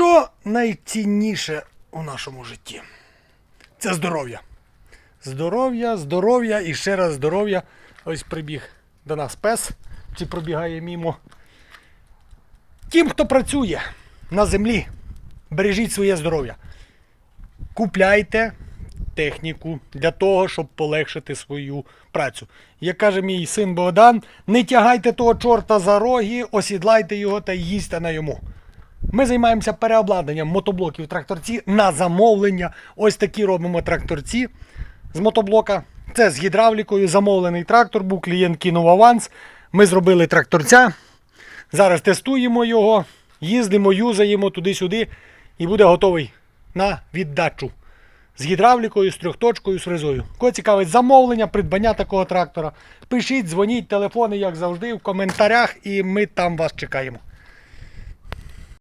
Що найцінніше у нашому житті? Це здоров'я. Здоров'я, здоров'я і ще раз здоров'я. Ось прибіг до нас пес, чи пробігає мімо. Тим, хто працює на землі, бережіть своє здоров'я. Купляйте техніку для того, щоб полегшити свою працю. Як каже мій син Богдан, не тягайте того чорта за роги, осідлайте його та їсте на йому. Ми займаємося переобладнанням мотоблоків тракторці на замовлення. Ось такі робимо тракторці з мотоблока. Це з гідравлікою. Замовлений трактор був, клієнт кинув аванс. Ми зробили тракторця. Зараз тестуємо його, їздимо, юзаємо туди-сюди і буде готовий на віддачу. З гідравлікою, з трьохточкою, з фрезою. Кого цікавить замовлення, придбання такого трактора. Пишіть, дзвоніть, телефони, як завжди, в коментарях, і ми там вас чекаємо.